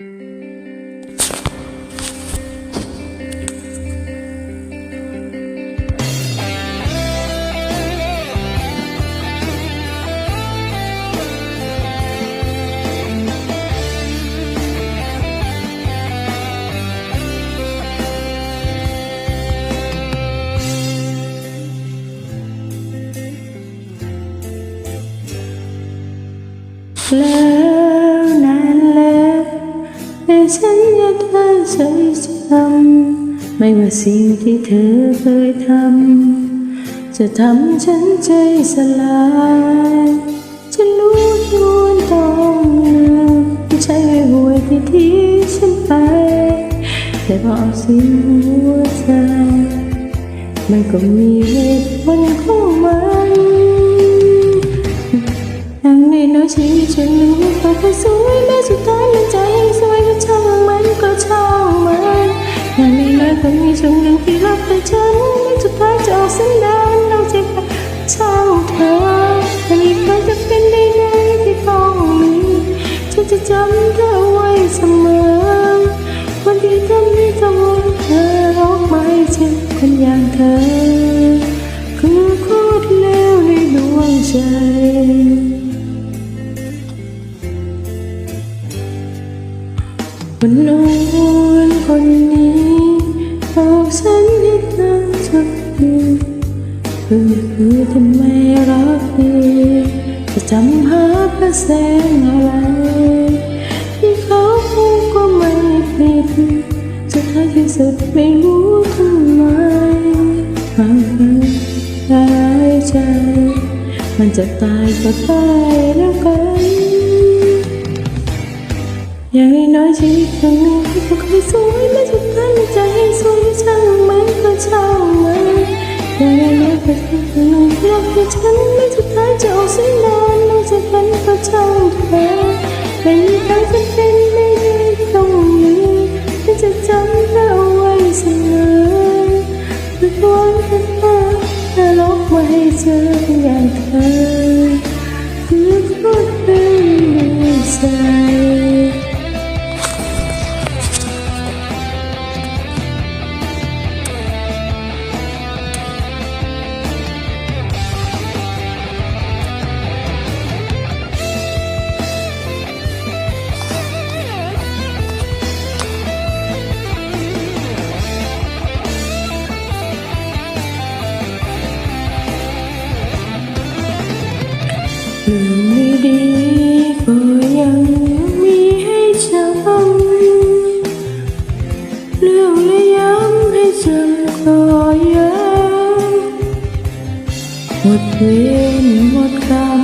แฉันยังเธอใช้จำไม่ว่าสิ่งที่เธอเคยทำจะทำฉันใจสลายฉันรู้ที่วนต้องเลือกใช่ไม่ห่วยที่ทิ้งฉันไป แต่พอเอาสิ้นหัวใจ มันก็มีเหตุผลของมันอย่างน้อยๆชีวิตฉันรู้ว่าเคยส อย่มีช่วงหนึ่งที่รักแต่ฉันแม้สุดท้ายจะออกสันดานเราจะไปช่างเธอแต่มีใครจะเป็นได้ไงที่ต้องมีฉันจะจำเธอไว้เสมอวันที่ทำให้ทำให้เธอออกมาให้เจ็บคนอย่างเธอคือโคตรเลวในดวงใจวันนอน คือคือทำไมรักดีจะจำหาพระแสงอะไร ที่เขาพูดก็ไม่ผิดสุดท้ายที่สุดไม่รู้ทำไมบางครั้งหายใจ มันจะตายก็ตายแล้วกันอย่างน้อยชีวิตครั้งหนึ่งที่เขาเคยสวยแม้สุดท้ายมันจให้สวยช่างมันก็ช่าง นึ่งที่ฉันแม้สุดท้ายจะออกสันดานนอกจากนั้นก็ช่างเธอไม่มีทางจะเป็นไม่ได้ตรงนี้ที่จะจำเธอเอาไว้เสมอเพื่อหวังแค่เธอจะลบมาให้เจออย่างเธอคือคนเป็นนิสัย รื่องไม่ดีก็ยังมีให้จำเรื่องและย้ให้จำก็ย้ำหมดเวรหมดกรรม